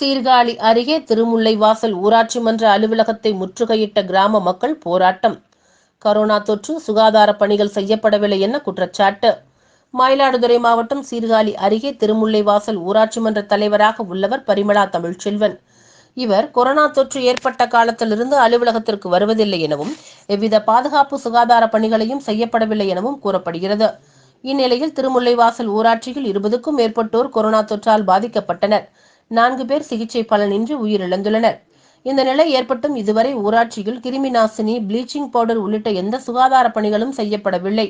சீர்காழி அருகே திருமுல்லைவாசல் ஊராட்சி மன்ற அலுவலகத்தை முற்றுகையிட்ட கிராம மக்கள் போராட்டம். கரோனா தொற்று சுகாதார பணிகள் செய்யப்படவில்லை என குற்றச்சாட்டு. மயிலாடுதுறை மாவட்டம் சீர்காழி அருகே திருமுல்லைவாசல் ஊராட்சி மன்ற தலைவராக உள்ளவர் பரிமளா தமிழ்ச்செல்வன். இவர் கொரோனா தொற்று ஏற்பட்ட காலத்திலிருந்து அலுவலகத்திற்கு வருவதில்லை எனவும் எவ்வித பாதுகாப்பு சுகாதார பணிகளையும் செய்யப்படவில்லை எனவும் கூறப்படுகிறது. இந்நிலையில் திருமுல்லைவாசல் ஊராட்சியில் இருபதுக்கும் மேற்பட்டோர் கொரோனா தொற்றால் பாதிக்கப்பட்டனர். நான்கு பேர் சிகிச்சை பலனின்றி உயிரிழந்துள்ளனர். இந்த நிலை ஏற்பட்டும் இதுவரை ஊராட்சியில் கிருமி நாசினி ப்ளீச்சிங் பவுடர் உள்ளிட்ட எந்த சுகாதார பணிகளும் செய்யப்படவில்லை.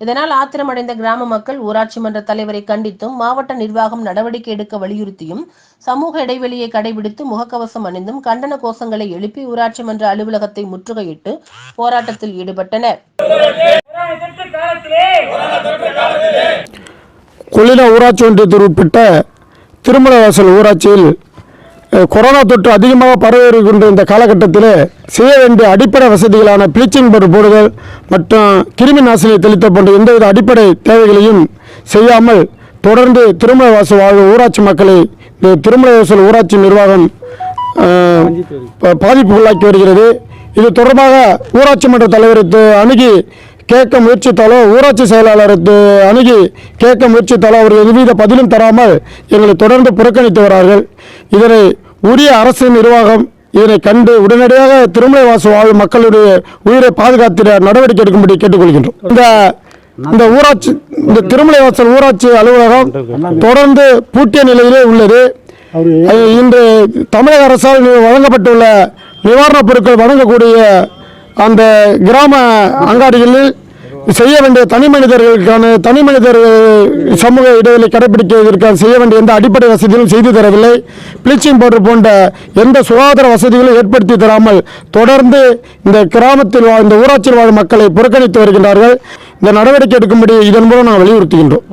இதனால் ஆத்திரமடைந்த கிராம மக்கள் ஊராட்சி மன்ற தலைவரை கண்டித்தும் மாவட்ட நிர்வாகம் நடவடிக்கை எடுக்க வலியுறுத்தியும் சமூக இடைவெளியை கடைபிடித்து முகக்கவசம் அணிந்தும் கண்டன கோஷங்களை எழுப்பி ஊராட்சி மன்ற அலுவலகத்தை முற்றுகையிட்டு போராட்டத்தில் ஈடுபட்டனர். கொள்ளிட ஊராட்சி ஒன்றியத்திற்கு உட்பட்ட திருமலவாசல் ஊராட்சியில் கொரோனா தொற்று அதிகமாக பரவி வருகின்ற இந்த காலகட்டத்தில் செய்ய வேண்டிய அடிப்படை வசதிகளான ப்ளீச்சிங் பவுடர் போடுதல் மற்றும் கிருமி நாசினி தெளித்தல் போன்ற எந்தவித அடிப்படை தேவைகளையும் செய்யாமல் தொடர்ந்து திருமலவாசல் வாழும் ஊராட்சி மக்களை இந்த திருமலவாசல் ஊராட்சி நிர்வாகம் பாதிப்பு உள்ளாக்கி வருகிறது. இது தொடர்பாக ஊராட்சி மன்ற தலைவரை அணுகி கேட்க முயற்சித்தாலோ ஊராட்சி செயலாளர் அணுகி கேட்க முயற்சித்தாலோ அவர்கள் எதுவித பதிலும் தராமல் எங்களை தொடர்ந்து புறக்கணித்து வரார்கள். இதனை உரிய அரசு நிர்வாகம் இதனை கண்டு உடனடியாக திருமலைவாச வாழும் மக்களுடைய உயிரை பாதுகாத்திட நடவடிக்கை எடுக்கும்படி கேட்டுக்கொள்கின்றோம். இந்த இந்த ஊராட்சி இந்த திருமலைவாசல் ஊராட்சி அலுவலகம் தொடர்ந்து பூட்டிய நிலையிலே உள்ளது. அது இன்று தமிழக அரசால் வழங்கப்பட்டுள்ள நிவாரணப் பொருட்கள் வழங்கக்கூடிய அந்த கிராம அங்காடிகளில் செய்ய வேண்டிய தனி மனிதர்களுக்கான தனி மனிதர் சமூக இடைவெளி கடைபிடிக்கிறதற்கான செய்ய வேண்டிய எந்த அடிப்படை வசதிகளும் செய்து தரவில்லை. ப்ளீச்சிங் பவுடர் போன்ற எந்த சுகாதார வசதிகளும் ஏற்படுத்தி தராமல் தொடர்ந்து இந்த கிராமத்தில் வாழ் இந்த ஊராட்சியில் வாழும் மக்களை புறக்கணித்து வருகின்றார்கள். இந்த நடவடிக்கை எடுக்கும்படி இதன் மூலம் நாம் வலியுறுத்துகின்றோம்.